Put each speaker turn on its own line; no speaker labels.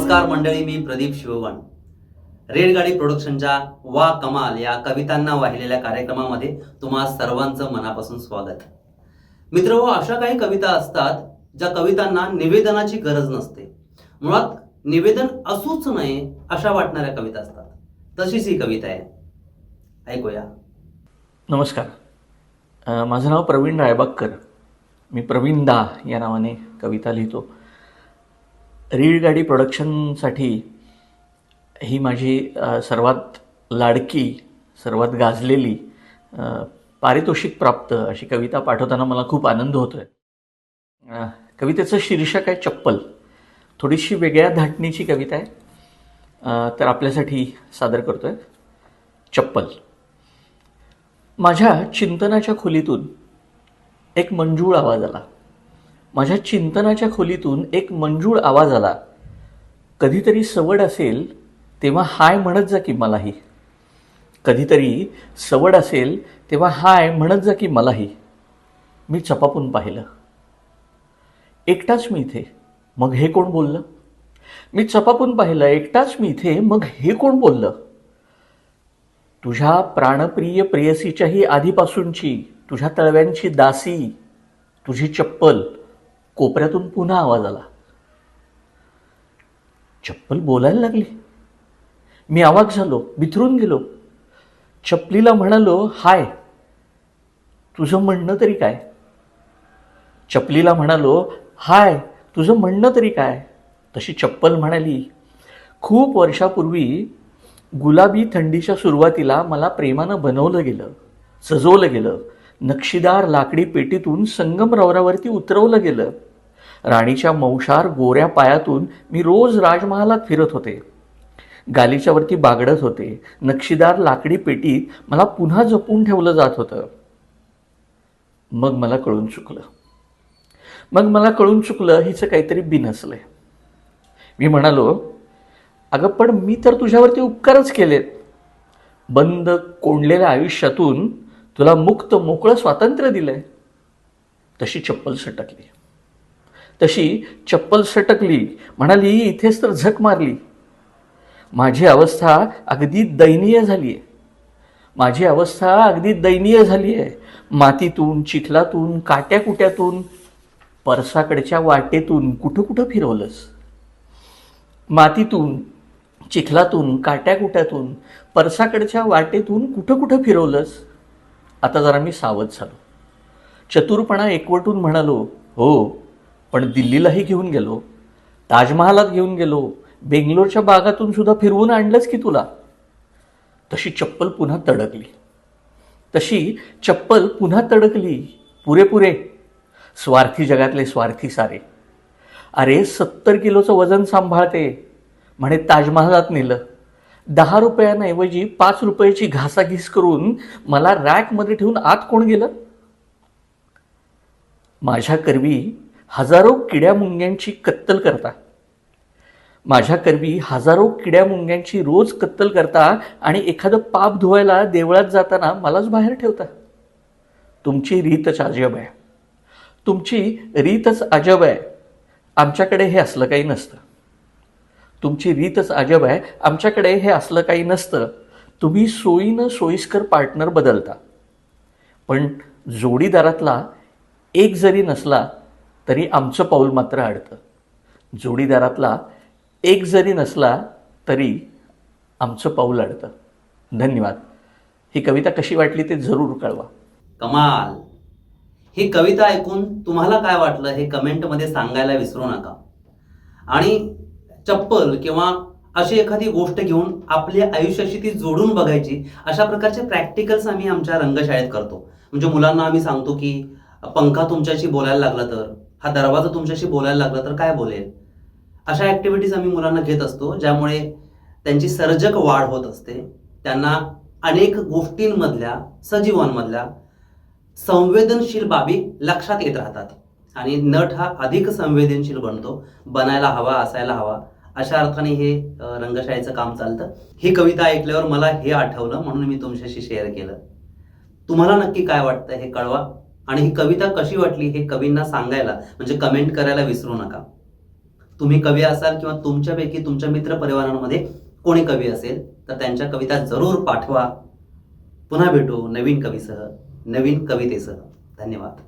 नमस्कार मंडळी मी प्रदीप शिवगण. रेलगाडी प्रोडक्शनच्या वा कमाल या कवितांना वाहिलेल्या कार्यक्रमामध्ये तुम्हा सर्वांचं मनापासून स्वागत. मित्र हो, अशा काही कविता असतात ज्या कवितांना निवेदनाची गरज नसते. मुळात निवेदन असूच नये अशा वाटणाऱ्या कविता असतात. तशीच ही कविता आहे. ऐकूया.
नमस्कार. माझं नाव प्रवीण रायबागकर मी प्रवीण दा या नावाने कविता लिहितो. रीळगाडी प्रोडक्शनसाठी ही माझी सर्वात लाडकी सर्वात गाजलेली पारितोषिक प्राप्त अशी कविता पाठवताना मला खूप आनंद होतो आहे कवितेचं शीर्षक आहे चप्पल. थोडीशी वेगळ्या धाटणीची कविता आहे. तर आपल्यासाठी सादर करतो आहे चप्पल. माझ्या चिंतनाच्या खोलीतून एक मंजूळ आवाज आला. माझ्या चिंतनाच्या खोलीतून एक मंजूळ आवाज आला. कधीतरी सवड असेल तेव्हा हाय म्हणत जा की मलाही. कधीतरी सवड असेल तेव्हा हाय म्हणत जा की मलाही. मी चपापून पाहिलं. एकटाच मी इथे. मग हे कोण बोललं? मी चपापून पाहिलं. एकटाच मी इथे. मग हे कोण बोललं? तुझ्या प्राणप्रिय प्रेयसीच्याही आधीपासूनची तुझ्या तळव्यांची दासी तुझी चप्पल कोपऱ्यातून पुन्हा आवाज आला. चप्पल बोलायला लागली. मी आवाज झालो बिथरून गेलो. चपलीला म्हणालो हाय तुझं म्हणणं तरी काय? चपलीला म्हणालो हाय तुझं म्हणणं तरी काय? तशी चप्पल म्हणाली खूप वर्षापूर्वी गुलाबी थंडीच्या सुरुवातीला मला प्रेमानं बनवलं गेलं सजवलं गेलं. नक्षीदार लाकडी पेटीतून संगमरवरावरती उतरवलं गेलं. राणीच्या मौशार गोऱ्या पायातून मी रोज राजमहालात फिरत होते. गालीच्यावरती बागडत होते. नक्षीदार लाकडी पेटीत मला पुन्हा जपून ठेवलं जात होतं. मग मला कळून चुकलं. मग मला कळून चुकलं हिचं काहीतरी बिनसलंय मी म्हणालो अगं पण मी तर तुझ्यावरती उपकारच केलेत. बंद कोंडलेल्या आयुष्यातून तुला मुक्त मोकळं स्वातंत्र्य दिलंय. तशी चप्पल सटकली. तशी चप्पल सटकली. म्हणाली इथेच तर झक मारली. माझी अवस्था अगदी दयनीय झाली आहे माझी अवस्था अगदी दयनीय झाली आहे मातीतून चिखलातून काट्याकुट्यातून परसाकडच्या वाटेतून कुठं कुठं फिरवलंस? मातीतून चिखलातून काट्याकुट्यातून परसाकडच्या वाटेतून कुठं कुठं फिरवलंस? आता जरा मी सावध झालो. चतुरपणा एकवटून म्हणालो हो पण दिल्लीलाही घेऊन गेलो ताजमहालात घेऊन गेलो बेंगलोरच्या बागातून सुद्धा फिरवून आणलंच की तुला? तशी चप्पल पुन्हा तडकली. तशी चप्पल पुन्हा तडकली. पुरेपुरे स्वार्थी जगातले स्वार्थी सारे. अरे सत्तर किलोचं वजन सांभाळते म्हणे ताजमहालात नेलं. दहा रुपयांऐवजी पाच रुपयाची घासाघीस करून मला रॅकमध्ये ठेवून आत कोण गेलं? माझ्या करवी हजारो किड्या मुंग्यांची कत्तल करता. माझ्या करवी हजारो किड्या मुंग्यांची रोज कत्तल करता आणि एखादं पाप धुवायला देवळात जाताना मलाच बाहेर ठेवता. तुमची रीतच अजब आहे. तुमची रीतच अजब आहे. आमच्याकडे हे असलं काही नसतं. तुमची रीतच अजब आहे. आमच्याकडे हे असलं काही नसतं. तुम्ही सोयीनं सोयीस्कर पार्टनर बदलता. पण जोडीदारातला एक जरी नसला तरी आमचं पाऊल मात्र अडतं जोडीदारातला एक जरी नसला तरी आमचं पाऊल अडतं धन्यवाद. ही कविता कशी वाटली ते जरूर कळवा.
कमाल. ही कविता ऐकून तुम्हाला काय वाटलं हे कमेंटमध्ये सांगायला विसरू नका. आणि चप्पल किंवा अशी एखादी गोष्ट घेऊन आपल्या आयुष्याशी ती जोडून बघायची अशा प्रकारचे प्रॅक्टिकल्स आम्ही आमच्या रंगशाळेत करतो. म्हणजे मुलांना आम्ही सांगतो की पंखा तुमच्याशी बोलायला लागला तर हा दरवाजा तुमच्याशी बोलायला लागला तर काय बोलेल? अशा ॲक्टिव्हिटीज आम्ही मुलांना घेत असतो ज्यामुळे त्यांची सर्जक वाढ होत असते. त्यांना अनेक गोष्टींमधल्या सजीवांमधल्या संवेदनशील बाबी लक्षात येत राहतात. आणि नट हा अधिक संवेदनशील बनतो. बनायला हवा असायला हवा. अशा अर्थाने हे रंगशाळेचं काम चालतं. ही कविता ऐकल्यावर मला हे आठवलं म्हणून मी तुमच्याशी शेअर केलं. तुम्हाला नक्की काय वाटतं हे कळवा? आणि ही कविता कशी वाटली हे कवींना सांगायला? म्हणजे कमेंट करायला विसरू नका. तुम्ही कवी असाल किंवा तुमच्यापैकी तुमच्या मित्रपरिवारांमध्ये कोणी कवी असेल तर त्यांच्या कविता जरूर पाठवा. पुन्हा भेटू नवीन कवीसह नवीन कवितेसह. धन्यवाद.